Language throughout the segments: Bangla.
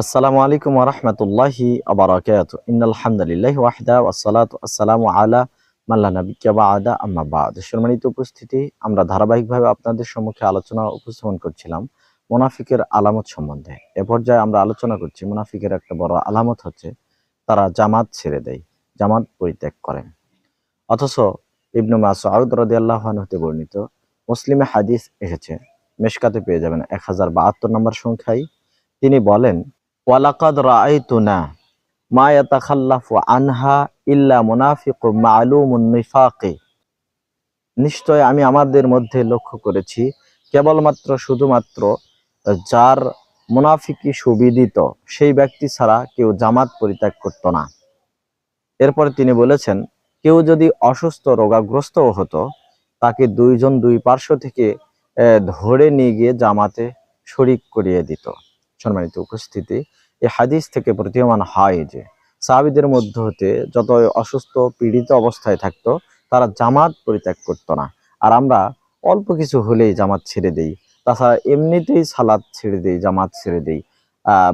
আসসালামু আলাইকুম ওরহমতুল্লাহি আবরাকাত ইন্নাল হামদুলিল্লাহ ওয়াহদা ওয়াসসালাতু আসসালামু আলা মাল্লা নাবিকা বাদা। আম্মা বাদ। সম্মানিত উপস্থিতি, আমরা ধারাবাহিকভাবে আপনাদের সম্মুখে আলোচনা উপস্থাপন করছিলাম মুনাফিকের আলামত সম্বন্ধে। এ পর্যায়ে আমরা আলোচনা করছি, মুনাফিকের একটা বড় আলামত হচ্ছে, তারা জামাত ছেড়ে দেয়, জামাত পরিত্যাগ করেন। অথচ ইবনু মাসউদ রাদিয়াল্লাহু আনহু হতে বর্ণিত, মুসলিমে হাদিস এসেছে, মেশকাতে পেয়ে যাবেন এক হাজার বাহাত্তর নম্বর সংখ্যায়। তিনি বলেন ওয়ালাকাদ রাআইতুনা মা ইয়াতাখাল্লাফু আনহা ইল্লা মুনাফিকু মালুমুন নিফাকি। নিশ্চয় আমি আমাদের মধ্যে লক্ষ্য করেছি, কেবলমাত্র শুধুমাত্র যার মুনাফিকি সুবিদিত, সেই ব্যক্তি ছাড়া কেউ জামাত পরিত্যাগ করত না। এরপরে তিনি বলেছেন, কেউ যদি অসুস্থ, রোগাগ্রস্তও হতো, তাকে দুইজন দুই পার্শ্ব থেকে ধরে নিয়ে গিয়ে জামাতে শরিক করিয়ে দিত। সম্মানিত উপস্থিতি এই হাদিস থেকে প্রতীয়মান হয় যে, সাহাবিদের মধ্যে হতে যত অসুস্থ, পীড়িত অবস্থায় থাকতো, তারা জামাত পরিত্যাগ করতো না। আর আমরা অল্প কিছু হলেই জামাত ছেড়ে দেই। তাছাড়া এমনিতেই সালাদ ছেড়ে দেই, জামাত ছেড়ে দেই।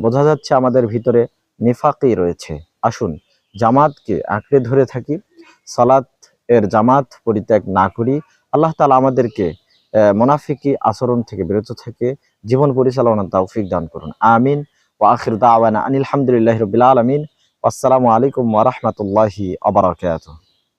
বোঝা যাচ্ছে আমাদের ভিতরে নিফাকি রয়েছে। আসুন, জামাতকে আঁকড়ে ধরে থাকি। সালাত এর জামাত পরিত্যাগ না করি, আল্লাহ তালা আমাদেরকে মুনাফিকি আচরণ থেকে বিরত থেকে জীবন পরিচালনার তৌফিক দান করুন। আমিন। ওয়া আখির দাওয়ানা আনিল হামদুলিল্লাহি রাব্বিল আলামিন। আসসালামু আলাইকুম ওয়া রাহমাতুল্লাহি